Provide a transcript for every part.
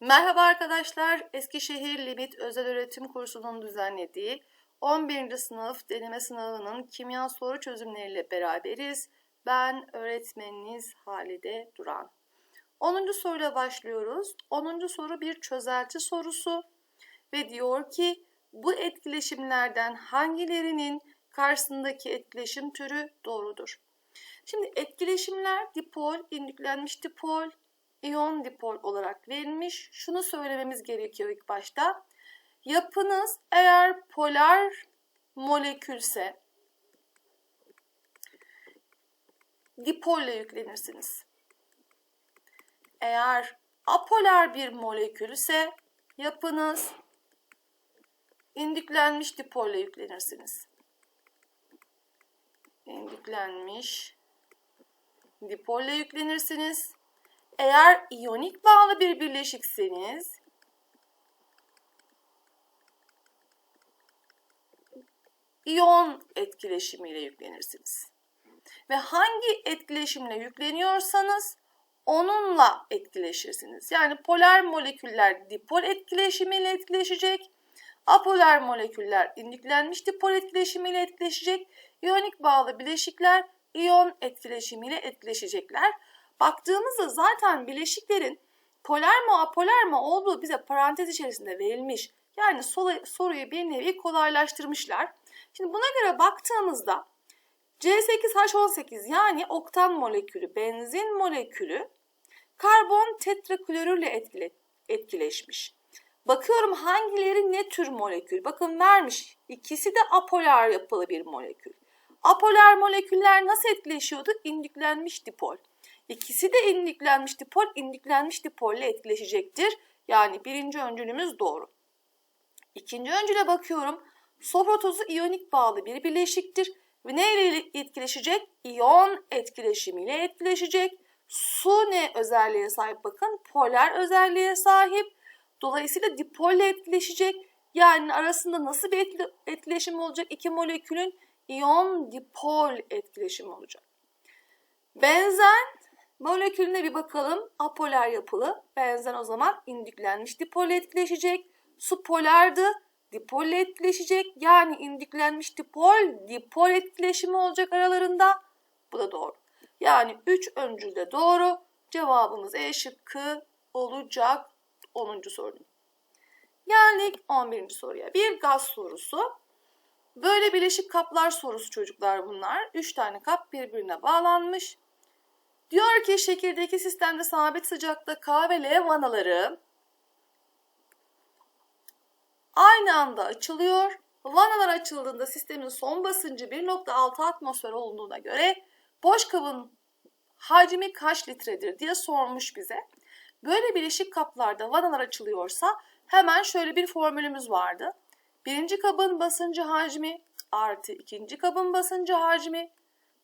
Merhaba arkadaşlar. Eskişehir Limit Özel Öğretim Kursu'nun düzenlediği 11. sınıf deneme sınavının kimya soru çözümleriyle beraberiz. Ben öğretmeniniz Halide Duran. 10. soruyla başlıyoruz. 10. soru bir çözelti sorusu ve diyor ki bu etkileşimlerden hangilerinin karşısındaki etkileşim türü doğrudur? Şimdi etkileşimler dipol, indüklenmiş dipol, iyon dipol olarak verilmiş. Şunu söylememiz gerekiyor ilk başta. Yapınız eğer polar molekülse dipolle yüklenirsiniz. Eğer apolar bir molekülse yapınız indüklenmiş dipolle yüklenirsiniz. İndüklenmiş dipolle yüklenirsiniz. Eğer iyonik bağlı bir bileşikseniz iyon etkileşimiyle yüklenirsiniz. Ve hangi etkileşimle yükleniyorsanız onunla etkileşirsiniz. Yani polar moleküller dipol etkileşimiyle etkileşecek. Apolar moleküller indüklenmiş dipol etkileşimiyle etkileşecek. İyonik bağlı bileşikler iyon etkileşimiyle etkileşecekler. Baktığımızda zaten bileşiklerin polar mı apolar mı olduğu bize parantez içerisinde verilmiş. Yani soruyu bir nevi kolaylaştırmışlar. Şimdi buna göre baktığımızda C8H18 yani oktan molekülü, benzin molekülü karbon tetraklorürle etkile, etkileşmiş. Bakıyorum hangileri ne tür molekül? Bakın vermiş. İkisi de apolar yapılı bir molekül. Apolar moleküller nasıl etkileşiyordu? İndüklenmiş dipol. İkisi de indüklenmiş dipol, indüklenmiş dipolle etkileşecektir. Yani birinci öncülümüz doğru. İkinci öncüle bakıyorum. Sofra tozu iyonik bağlı bir bileşiktir. Ve neyle etkileşecek? İyon etkileşimiyle etkileşecek. Su ne özelliğe sahip bakın? Polar özelliğe sahip. Dolayısıyla dipolle etkileşecek. Yani arasında nasıl bir etkileşim olacak? İki molekülün iyon dipol etkileşimi olacak. Benzen molekülüne bir bakalım. Apolar yapılı. Benzen o zaman indüklenmiş dipolle etkileşecek. Su polardı. Dipolle etkileşecek. Yani indüklenmiş dipol, dipol etkileşimi olacak aralarında. Bu da doğru. Yani 3 öncülde doğru. Cevabımız E şıkkı olacak 10. sorunun. Geldik 11. soruya. Bir gaz sorusu. Böyle bileşik kaplar sorusu çocuklar bunlar. 3 tane kap birbirine bağlanmış. Diyor ki şekirdeki sistemde sabit sıcakta K ve L vanaları aynı anda açılıyor. Vanalar açıldığında sistemin son basıncı 1.6 atmosfer olduğuna göre boş kabın hacmi kaç litredir diye sormuş bize. Böyle bileşik kaplarda vanalar açılıyorsa hemen şöyle bir formülümüz vardı. Birinci kabın basıncı hacmi artı ikinci kabın basıncı hacmi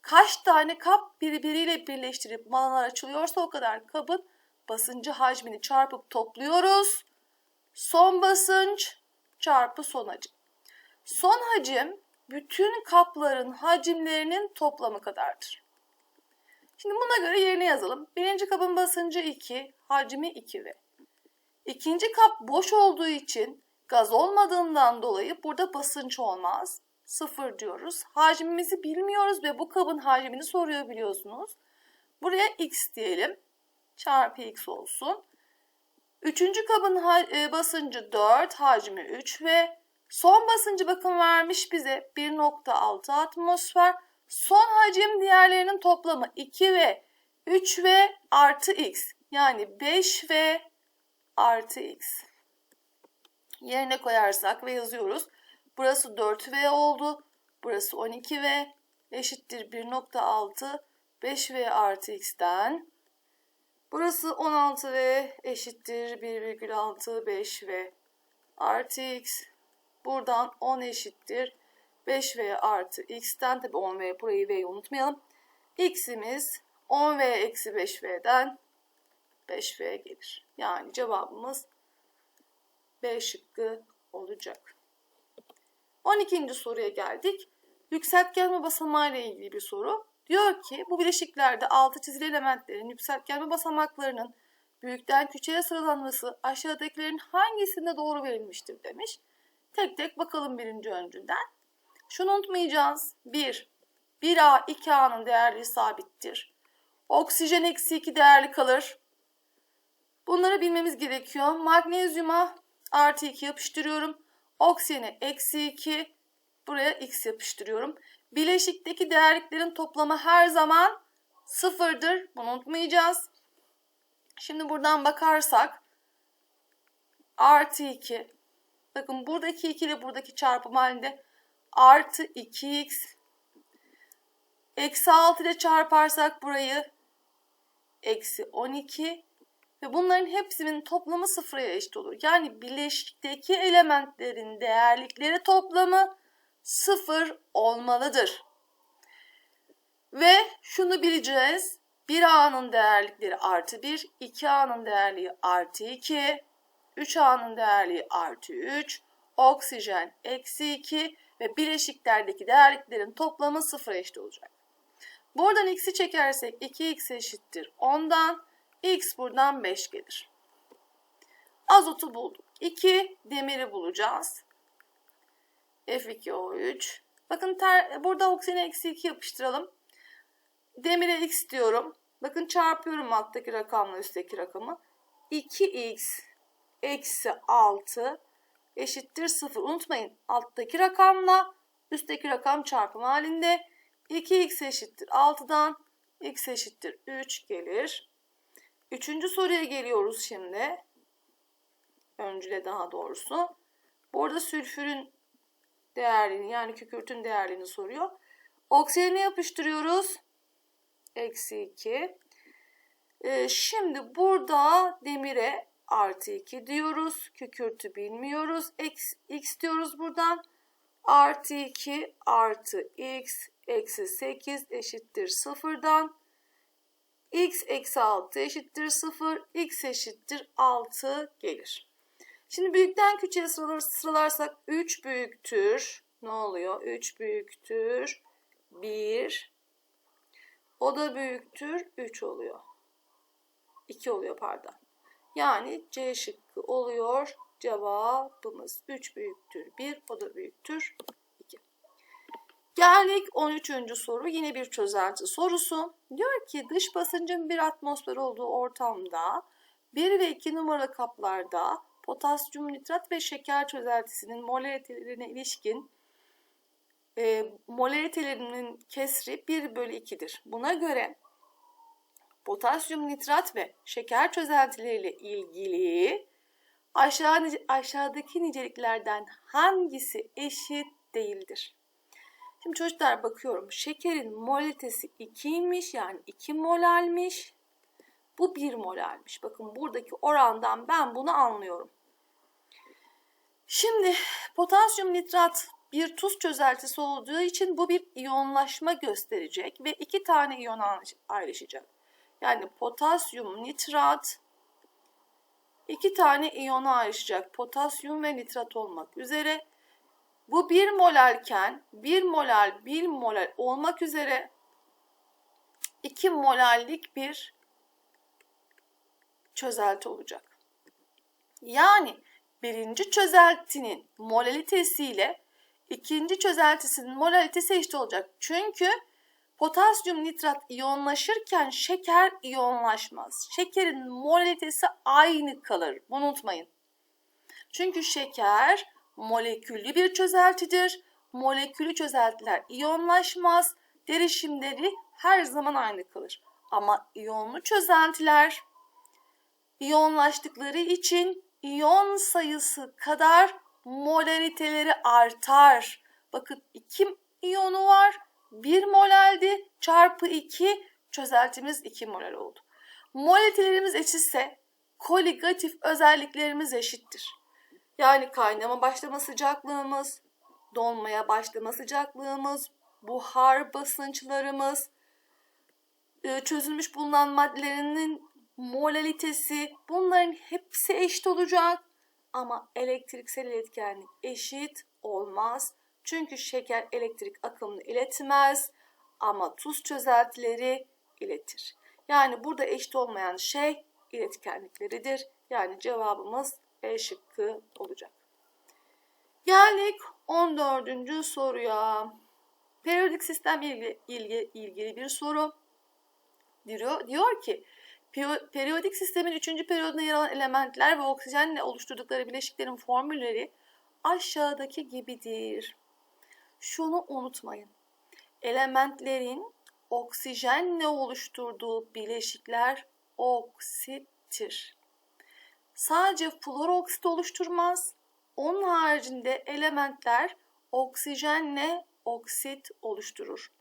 kaç tane kap birbiriyle birleştirip vanalar açılıyorsa o kadar kabın basıncı hacmini çarpıp topluyoruz. Son basınç çarpı son hacim. Son hacim bütün kapların hacimlerinin toplamı kadardır. Şimdi buna göre yerine yazalım. Birinci kabın basıncı 2, hacmi 2 ve. İkinci kap boş olduğu için gaz olmadığından dolayı burada basınç olmaz. 0 diyoruz. Hacmimizi bilmiyoruz ve bu kabın hacmini soruyor biliyorsunuz. Buraya x diyelim. Çarpı x olsun. Üçüncü kabın e, basıncı 4, hacmi 3 ve son basıncı bakın vermiş bize 1.6 atmosfer. Son hacim diğerlerinin toplamı 2 ve 3 ve artı x. Yani 5 ve artı x. Yerine koyarsak ve yazıyoruz. Burası 4v oldu. Burası 12v eşittir 1.6 5v artı x'ten Burası 16V eşittir 1,6 5V artı x. Buradan 10 eşittir 5V artı x'ten tabi 10V burayı V'yi unutmayalım. X'imiz 10V eksi 5V'den 5V gelir. Yani cevabımız B şıkkı olacak. 12. soruya geldik. Yükseltgen basamağı ile ilgili bir soru. Diyor ki bu bileşiklerde altı çizili elementlerin yükseltgen basamaklarının büyükten küçüğe sıralanması aşağıdakilerin hangisinde doğru verilmiştir demiş. Tek tek bakalım birinci öncünden. Şunu unutmayacağız. 1. 1A 2A'nın değerleri sabittir. Oksijen eksi 2 değerli kalır. Bunları bilmemiz gerekiyor. Magnezyuma artı 2 yapıştırıyorum. Oksijene eksi 2. Buraya x yapıştırıyorum. Bileşikteki değerliklerin toplamı her zaman sıfırdır. Bunu unutmayacağız. Şimdi buradan bakarsak artı 2. Bakın buradaki 2 ile buradaki çarpım halinde artı 2x eksi 6 ile çarparsak burayı eksi 12 ve bunların hepsinin toplamı sıfıra eşit olur. Yani bileşikteki elementlerin değerlikleri toplamı sıfır olmalıdır. Ve şunu bileceğiz. 1A'nın değerlikleri artı 1, 2A'nın değerliği artı 2, 3A'nın değerliği artı 3, oksijen eksi 2 ve bileşiklerdeki değerliklerin toplamı sıfıra eşit olacak. Buradan x'i çekersek 2x eşittir 10'dan, x buradan 5 gelir. Azotu bulduk. 2 demiri bulacağız. F2O3. Bakın ter, burada oksijene eksi 2 yapıştıralım. Demire x diyorum. Bakın çarpıyorum alttaki rakamla üstteki rakamı. 2x eksi 6 eşittir 0. Unutmayın alttaki rakamla üstteki rakam çarpım halinde 2x eşittir 6'dan x eşittir 3 gelir. Üçüncü soruya geliyoruz şimdi. Öncüle daha doğrusu. Burada sülfürün değerlerini yani kükürtün değerlerini soruyor. Oksijeni yapıştırıyoruz. Eksi 2. Ee, şimdi burada demire artı 2 diyoruz. Kükürtü bilmiyoruz. X, x diyoruz buradan. Artı 2 artı x eksi 8 eşittir 0'dan. X eksi 6 eşittir 0. x eşittir 6 gelir. Şimdi büyükten küçüğe sıralar, sıralarsak 3 büyüktür. Ne oluyor? 3 büyüktür. 1. O da büyüktür. 3 oluyor. 2 oluyor pardon. Yani C şıkkı oluyor. Cevabımız 3 büyüktür 1. O da büyüktür 2. Geldik 13. soru. Yine bir çözelti sorusu. Diyor ki dış basıncın bir atmosfer olduğu ortamda 1 ve 2 numaralı kaplarda potasyum nitrat ve şeker çözeltisinin molaritelerine ilişkin e, molaritelerinin kesri 1 bölü 2'dir. Buna göre potasyum nitrat ve şeker çözeltileriyle ilgili aşağı, aşağıdaki niceliklerden hangisi eşit değildir? Şimdi çocuklar bakıyorum. Şekerin molalitesi 2'ymiş yani 2 molalmiş. Bu 1 molalmiş. Bakın buradaki orandan ben bunu anlıyorum. Şimdi potasyum nitrat bir tuz çözeltisi olduğu için bu bir iyonlaşma gösterecek ve iki tane iyon ayrışacak. Yani potasyum nitrat iki tane iyona ayrışacak. Potasyum ve nitrat olmak üzere. Bu bir molalken bir molal bir molal olmak üzere iki molallik bir çözelti olacak. Yani birinci çözeltinin molalitesiyle ikinci çözeltisinin molalitesi eşit olacak. Çünkü potasyum nitrat iyonlaşırken şeker iyonlaşmaz. Şekerin molalitesi aynı kalır. Bunu unutmayın. Çünkü şeker moleküllü bir çözeltidir. Molekülü çözeltiler iyonlaşmaz. Derişimleri her zaman aynı kalır. Ama iyonlu çözeltiler iyonlaştıkları için iyon sayısı kadar molariteleri artar. Bakın 2 iyonu var. 1 molaldi çarpı 2 çözeltimiz 2 molal oldu. Molaritelerimiz eşitse koligatif özelliklerimiz eşittir. Yani kaynama başlama sıcaklığımız, donmaya başlama sıcaklığımız, buhar basınçlarımız, e, çözülmüş bulunan maddelerinin molalitesi bunların hepsi eşit olacak ama elektriksel iletkenlik eşit olmaz. Çünkü şeker elektrik akımını iletmez ama tuz çözeltileri iletir. Yani burada eşit olmayan şey iletkenlikleridir. Yani cevabımız B şıkkı olacak. Geldik 14. soruya. Periyodik sistem ilgili, ilgili, ilgili bir soru. Diyor, diyor ki periyodik sistemin 3. periyodunda yer alan elementler ve oksijenle oluşturdukları bileşiklerin formülleri aşağıdaki gibidir. Şunu unutmayın. Elementlerin oksijenle oluşturduğu bileşikler oksittir. Sadece fluoroksit oluşturmaz. Onun haricinde elementler oksijenle oksit oluşturur.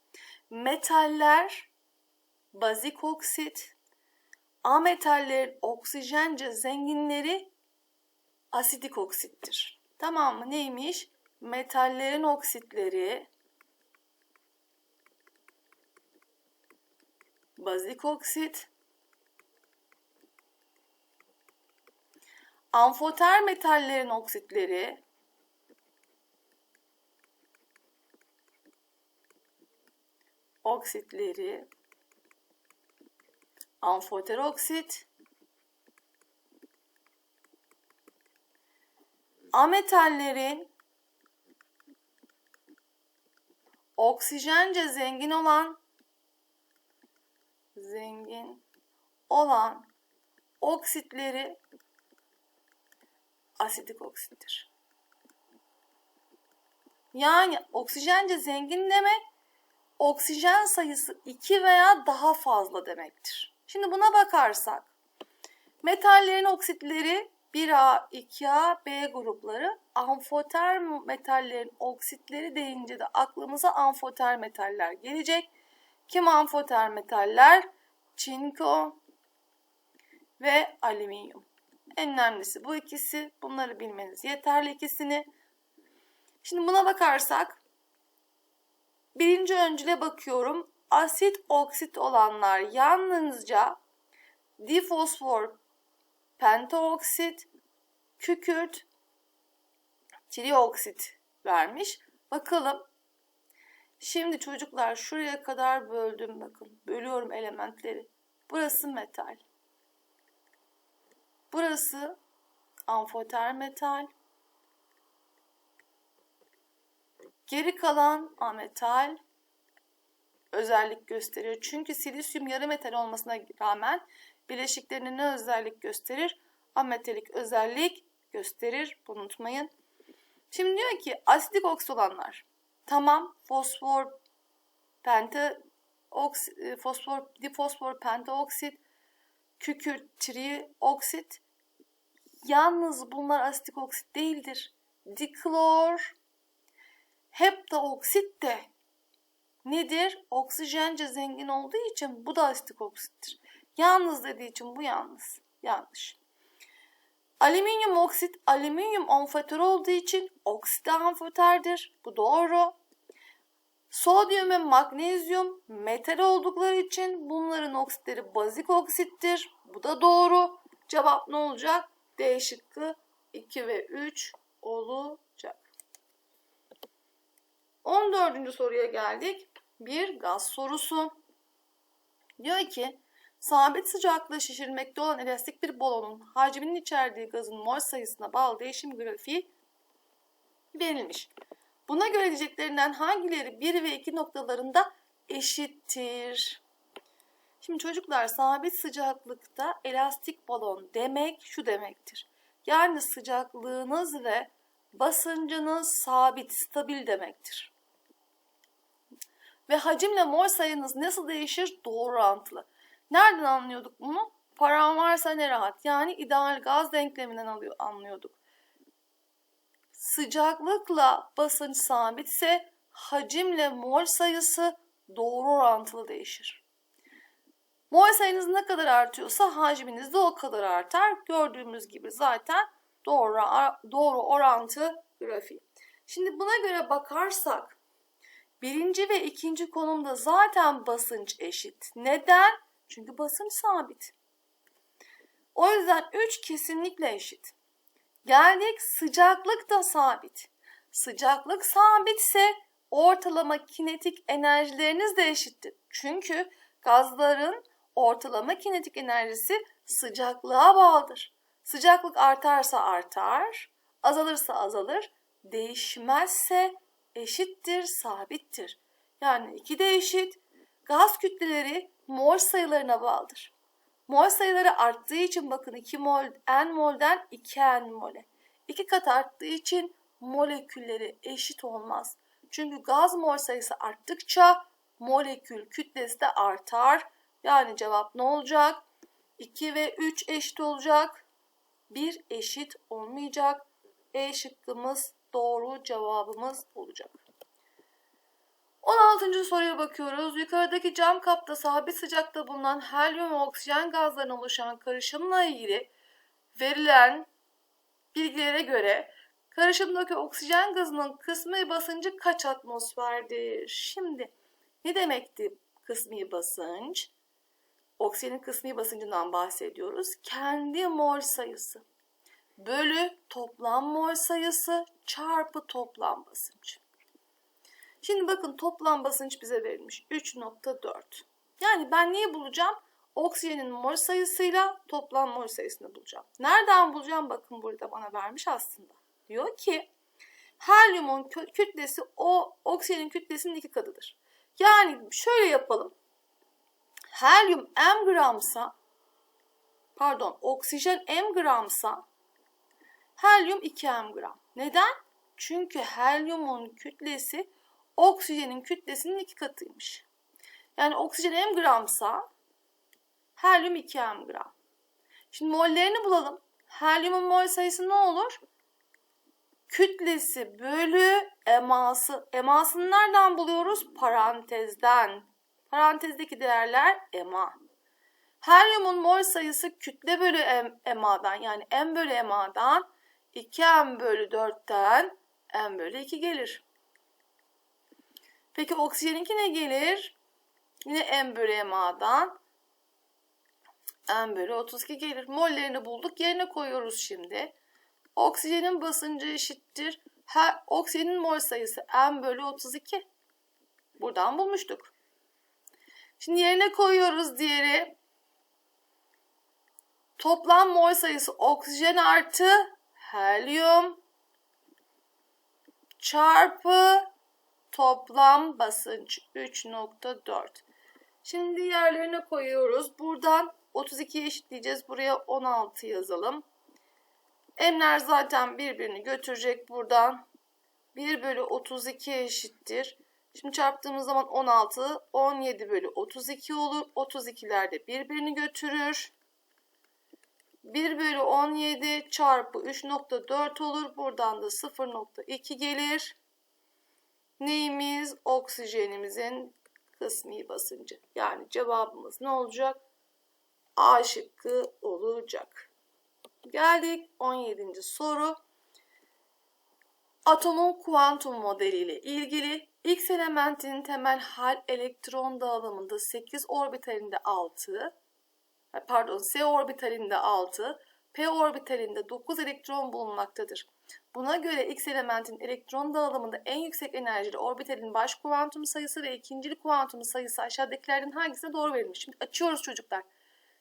Metaller bazik oksit, ametallerin oksijence zenginleri asidik oksittir. Tamam mı? Neymiş? Metallerin oksitleri bazik oksit, amfoter metallerin oksitleri oksitleri amfoter oksit ametallerin oksijence zengin olan zengin olan oksitleri asidik oksittir. Yani oksijence zengin demek oksijen sayısı 2 veya daha fazla demektir. Şimdi buna bakarsak metallerin oksitleri 1A, 2A, B grupları amfoter metallerin oksitleri deyince de aklımıza amfoter metaller gelecek. Kim amfoter metaller? Çinko ve alüminyum. En önemlisi bu ikisi. Bunları bilmeniz yeterli ikisini. Şimdi buna bakarsak birinci öncüle bakıyorum. Asit oksit olanlar yalnızca difosfor pentaoksit, kükürt, trioksit vermiş. Bakalım. Şimdi çocuklar şuraya kadar böldüm bakın. Bölüyorum elementleri. Burası metal. Burası amfoter metal. Geri kalan ametal özellik gösteriyor. Çünkü silisyum yarı metal olmasına rağmen bileşiklerine ne özellik gösterir? Ametalik özellik gösterir. Bunu unutmayın. Şimdi diyor ki asidik oksit olanlar. Tamam fosfor penta oksit, fosfor difosfor pentaoksit kükürt trioksit yalnız bunlar asitik oksit değildir. Diklor heptaoksit de nedir? Oksijence zengin olduğu için bu da asitik oksittir. Yalnız dediği için bu yalnız. Yanlış. Alüminyum oksit alüminyum amfoter olduğu için oksit amfoterdir. Bu doğru. Sodyum ve magnezyum metal oldukları için bunların oksitleri bazik oksittir. Bu da doğru. Cevap ne olacak? D şıkkı 2 ve 3 olacak. 14. soruya geldik. Bir gaz sorusu. Diyor ki sabit sıcaklığı şişirmekte olan elastik bir balonun hacminin içerdiği gazın mol sayısına bağlı değişim grafiği verilmiş. Buna göre diyeceklerinden hangileri 1 ve 2 noktalarında eşittir? Şimdi çocuklar sabit sıcaklıkta elastik balon demek şu demektir. Yani sıcaklığınız ve basıncınız sabit, stabil demektir. Ve hacimle mol sayınız nasıl değişir? Doğru orantılı. Nereden anlıyorduk bunu? Param varsa ne rahat. Yani ideal gaz denkleminden alıyor, anlıyorduk. Sıcaklıkla basınç sabitse hacimle mol sayısı doğru orantılı değişir. Mol sayınız ne kadar artıyorsa hacminiz de o kadar artar. Gördüğümüz gibi zaten doğru, doğru orantı grafiği. Şimdi buna göre bakarsak birinci ve ikinci konumda zaten basınç eşit. Neden? Çünkü basınç sabit. O yüzden 3 kesinlikle eşit. Geldik sıcaklık da sabit. Sıcaklık sabitse ortalama kinetik enerjileriniz de eşittir. Çünkü gazların ortalama kinetik enerjisi sıcaklığa bağlıdır. Sıcaklık artarsa artar, azalırsa azalır, değişmezse eşittir, sabittir. Yani iki de eşit. Gaz kütleleri mol sayılarına bağlıdır. Mol sayıları arttığı için bakın 2 mol, n molden 2 n mole. 2 kat arttığı için molekülleri eşit olmaz. Çünkü gaz mol sayısı arttıkça molekül kütlesi de artar. Yani cevap ne olacak? 2 ve 3 eşit olacak. 1 eşit olmayacak. E şıkkımız doğru cevabımız olacak. 16. soruya bakıyoruz. Yukarıdaki cam kapta sabit sıcakta bulunan helyum ve oksijen gazlarından oluşan karışımla ilgili verilen bilgilere göre karışımdaki oksijen gazının kısmi basıncı kaç atmosferdir? Şimdi ne demekti kısmi basınç? Oksijenin kısmi basıncından bahsediyoruz. Kendi mol sayısı bölü toplam mol sayısı çarpı toplam basınç. Şimdi bakın toplam basınç bize verilmiş 3.4. Yani ben neyi bulacağım? Oksijenin mol sayısıyla toplam mol sayısını bulacağım. Nereden bulacağım? Bakın burada bana vermiş aslında. Diyor ki helyumun kütlesi o oksijenin kütlesinin iki katıdır. Yani şöyle yapalım. Helyum m gramsa pardon oksijen m gramsa helyum 2 m gram. Neden? Çünkü helyumun kütlesi oksijenin kütlesinin iki katıymış. Yani oksijen m gramsa helyum 2 m gram. Şimdi mollerini bulalım. Helyumun mol sayısı ne olur? Kütlesi bölü eması. Emasını nereden buluyoruz? Parantezden. Parantezdeki değerler ema. Helyumun mol sayısı kütle bölü emadan yani m bölü emadan 2m bölü 4'ten m bölü 2 gelir. Peki oksijeninki ne gelir? Yine m bölü ma'dan m bölü 32 gelir. Mollerini bulduk. Yerine koyuyoruz şimdi. Oksijenin basıncı eşittir. Her, oksijenin mol sayısı m bölü 32. Buradan bulmuştuk. Şimdi yerine koyuyoruz diğeri. Toplam mol sayısı oksijen artı helyum çarpı toplam basınç 3.4. Şimdi yerlerine koyuyoruz. Buradan 32'ye eşitleyeceğiz. Buraya 16 yazalım. M'ler zaten birbirini götürecek buradan. 1 bölü 32 eşittir. Şimdi çarptığımız zaman 16, 17 bölü 32 olur. 32'ler de birbirini götürür. 1 bölü 17 çarpı 3.4 olur. Buradan da 0.2 gelir neyimiz? Oksijenimizin kısmi basıncı. Yani cevabımız ne olacak? A şıkkı olacak. Geldik 17. soru. Atomun kuantum modeliyle ilgili X elementinin temel hal elektron dağılımında 8 orbitalinde 6, pardon S orbitalinde 6, P orbitalinde 9 elektron bulunmaktadır. Buna göre X elementin elektron dağılımında en yüksek enerjili orbitalin baş kuantum sayısı ve ikincil kuantum sayısı aşağıdakilerden hangisine doğru verilmiş? Şimdi açıyoruz çocuklar.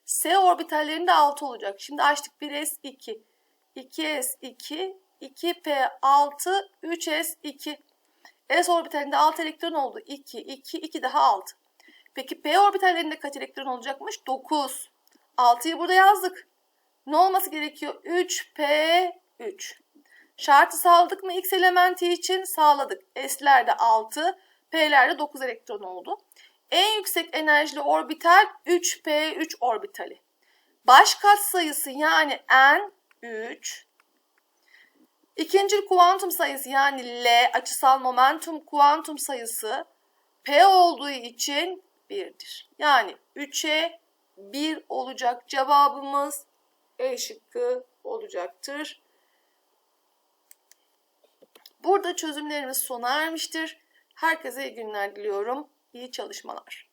S orbitallerinde 6 olacak. Şimdi açtık 1s2, 2s2, 2p6, 3s2. S orbitalinde 6 elektron oldu. 2, 2, 2 daha 6. Peki P orbitallerinde kaç elektron olacakmış? 9. 6'yı burada yazdık. Ne olması gerekiyor? 3p3. Şartı sağladık mı X elementi için? Sağladık. S'lerde 6, P'lerde 9 elektron oldu. En yüksek enerjili orbital 3p3 orbitali. Baş kat sayısı yani n 3. İkinci kuantum sayısı yani L açısal momentum kuantum sayısı P olduğu için 1'dir. Yani 3'e 1 olacak cevabımız E şıkkı olacaktır. Burada çözümlerimiz sona ermiştir. Herkese iyi günler diliyorum. İyi çalışmalar.